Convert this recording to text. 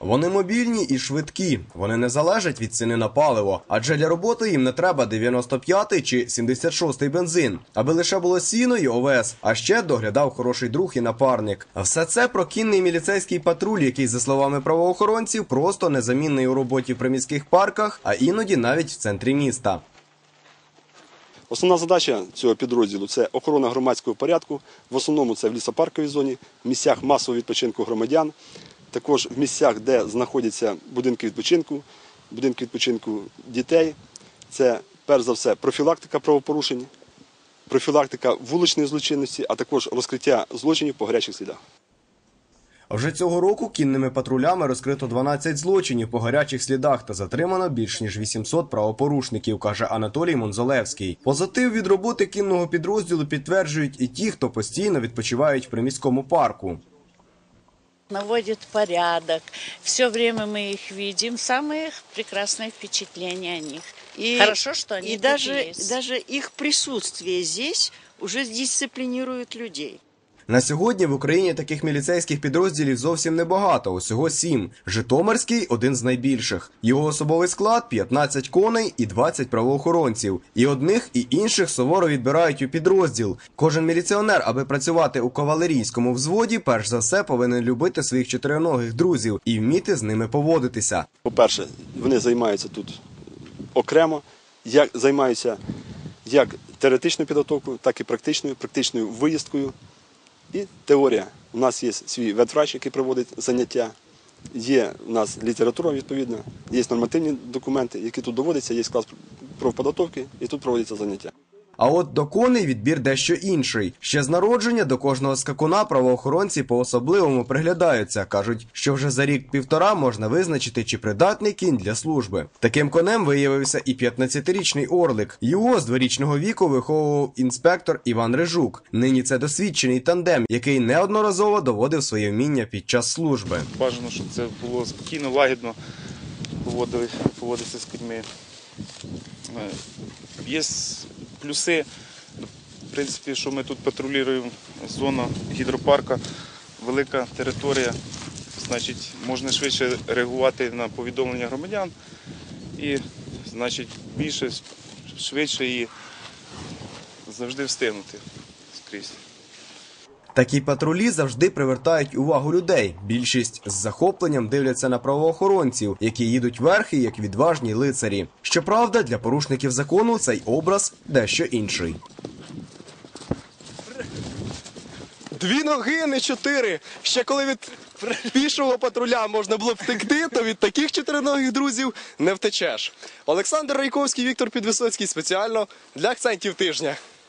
Вони мобільні і швидкі. Вони не залежать від ціни на паливо, адже для роботи їм не треба 95 чи 76 бензин, аби лише було сіно і овес. А ще доглядав хороший друг і напарник. Все це про кінний міліцейський патруль, який, за словами правоохоронців, просто незамінний у роботі в приміських парках, а іноді навіть в центрі міста. Основна задача цього підрозділу це охорона громадського порядку. В основному це в лісопарковій зоні, в місцях масового відпочинку громадян, також в місцях, де знаходяться будинки відпочинку, будинки відпочинку дітей. Це перш за все профілактика правопорушень, профілактика вуличної злочинності, а також розкриття злочинів по гарячих слідах. Вже цього року кінними патрулями розкрито 12 злочинів по гарячих слідах та затримано більш ніж 800 правопорушників, каже Анатолій Монзолевський. Позитив від роботи кінного підрозділу підтверджують і ті, хто постійно відпочивають в приміському парку. Наводит порядок. Все время мы их видим. Самые прекрасные впечатления о них. И, Хорошо, что они и даже, есть. даже их присутствие здесь уже дисциплинирует людей. На сьогодні в Україні таких міліцейських підрозділів зовсім небагато, усього сім. Житомирський один з найбільших. Його особовий склад 15 коней і 20 правоохоронців. І одних, і інших суворо відбирають у підрозділ. Кожен міліціонер, аби працювати у кавалерійському взводі, перш за все повинен любити своїх чотириногих друзів і вміти з ними поводитися. По-перше, вони займаються тут окремо, як займаються як теоретичною підготовкою, так і практичною, практичною виїздкою. І теорія. У нас є свій ветврач, який проводить заняття. Є у нас література відповідна, є нормативні документи, які тут доводяться, є клас профподготовки, і тут проводяться заняття. А от до коней відбір дещо інший. Ще з народження до кожного скакуна правоохоронці по-особливому приглядаються. кажуть, що вже за рік-півтора можна визначити, чи придатний кінь для служби. Таким конем виявився і 15-річний орлик. Його з дворічного віку виховував інспектор Іван Рижук. Нині це досвідчений тандем, який неодноразово доводив своє вміння під час служби. Бажано, щоб це було спокійно, лагідно поводили, поводитися з кіньми. Е, Є плюси, в принципі, що ми тут патрулюємо зону гідропарка, велика територія, значить, можна швидше реагувати на повідомлення громадян і, значить, більше, швидше і завжди встигнути скрізь. Такі патрулі завжди привертають увагу людей. Більшість з захопленням дивляться на правоохоронців, які їдуть верхи як відважні лицарі. Щоправда, для порушників закону цей образ дещо інший. Дві ноги, не чотири. Ще коли від пішого патруля можна було втекти, то від таких чотириногих друзів не втечеш. Олександр Райковський, Віктор Підвисоцький спеціально для акцентів тижня.